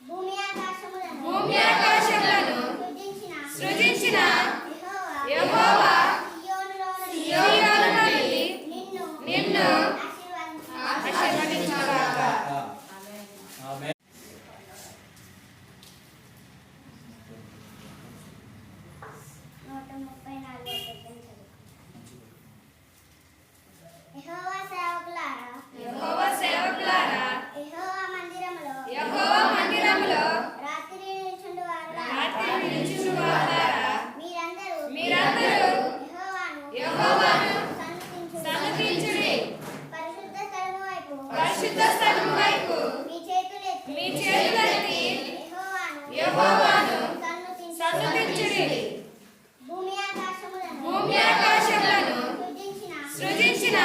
భూమి ఆకాశములను భూమి ఆకాశములను పరిశుద్ధ స్థలం వైపు మీ చేతులెత్తి యహోవాను సన్నుతించుడి. భూమి ఆకాశములను సృజించిన